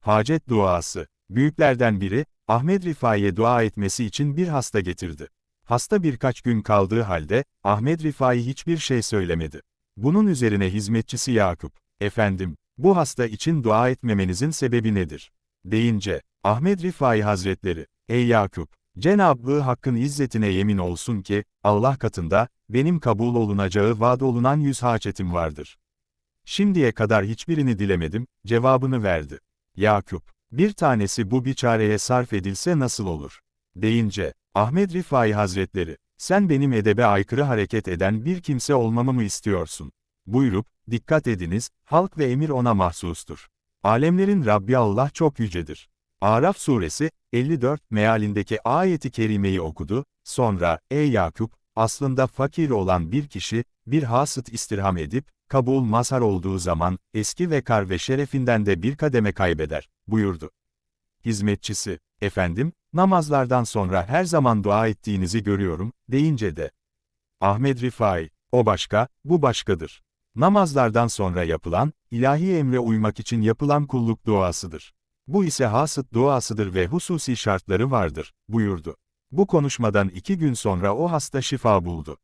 Hacet duası. Büyüklerden biri, Ahmet Rifai'ye dua etmesi için bir hasta getirdi. Hasta birkaç gün kaldığı halde, Ahmet Rifai hiçbir şey söylemedi. Bunun üzerine hizmetçisi Yakup, efendim, bu hasta için dua etmemenizin sebebi nedir? Deyince, Ahmet Rifai Hazretleri, ey Yakup, Cenab-ı Hakk'ın izzetine yemin olsun ki, Allah katında, benim kabul olunacağı vaad olunan yüz haçetim vardır. Şimdiye kadar hiçbirini dilemedim, cevabını verdi. Yakup, bir tanesi bu biçareye sarf edilse nasıl olur? Deyince, Ahmet Rifai Hazretleri, sen benim edebe aykırı hareket eden bir kimse olmamı mı istiyorsun? Buyurup, dikkat ediniz, halk ve emir ona mahsustur. Alemlerin Rabbi Allah çok yücedir. Araf suresi, 54 mealindeki ayeti kerimeyi okudu, sonra, ey Yakup, aslında fakir olan bir kişi, bir hasıt istirham edip, kabul mazhar olduğu zaman, eski vekar ve şerefinden de bir kademe kaybeder, buyurdu. Hizmetçisi, efendim, namazlardan sonra her zaman dua ettiğinizi görüyorum, deyince de. Ahmet Rifai, o başka, bu başkadır. Namazlardan sonra yapılan, ilahi emre uymak için yapılan kulluk duasıdır. Bu ise hasıt duasıdır ve hususi şartları vardır, buyurdu. Bu konuşmadan iki gün sonra o hasta şifa buldu.